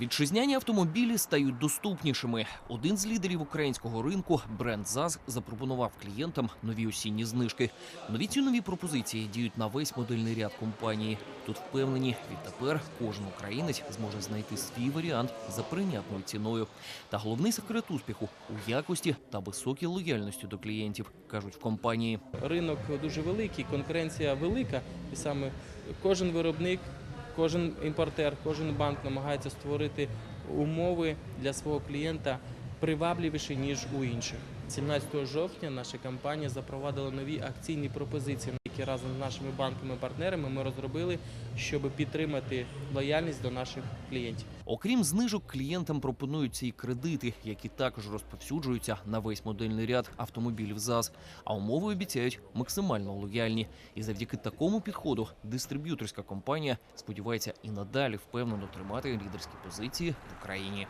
Вітчизняні автомобілі стають доступнішими. Один з лідерів українського ринку, бренд ЗАЗ, запропонував клієнтам нові осінні знижки. Нові цінові пропозиції діють на весь модельний ряд компанії. Тут впевнені, відтепер кожен українець зможе знайти свій варіант за прийнятною ціною. Та головний секрет успіху у якості та високій лояльності до клієнтів, кажуть в компанії. Ринок дуже великий, конкуренція велика, і саме кожен виробник, кожен імпортер, кожен банк намагається створити умови для свого клієнта привабливіші, ніж у інших. 17 жовтня наша компанія запровадила нові акційні пропозиції, які разом з нашими банками-партнерами ми розробили, щоб підтримати лояльність до наших клієнтів. Окрім знижок, клієнтам пропонуються і кредити, які також розповсюджуються на весь модельний ряд автомобілів ЗАЗ. А умови обіцяють максимально лояльні. І завдяки такому підходу дистриб'юторська компанія сподівається і надалі впевнено тримати лідерські позиції в Україні.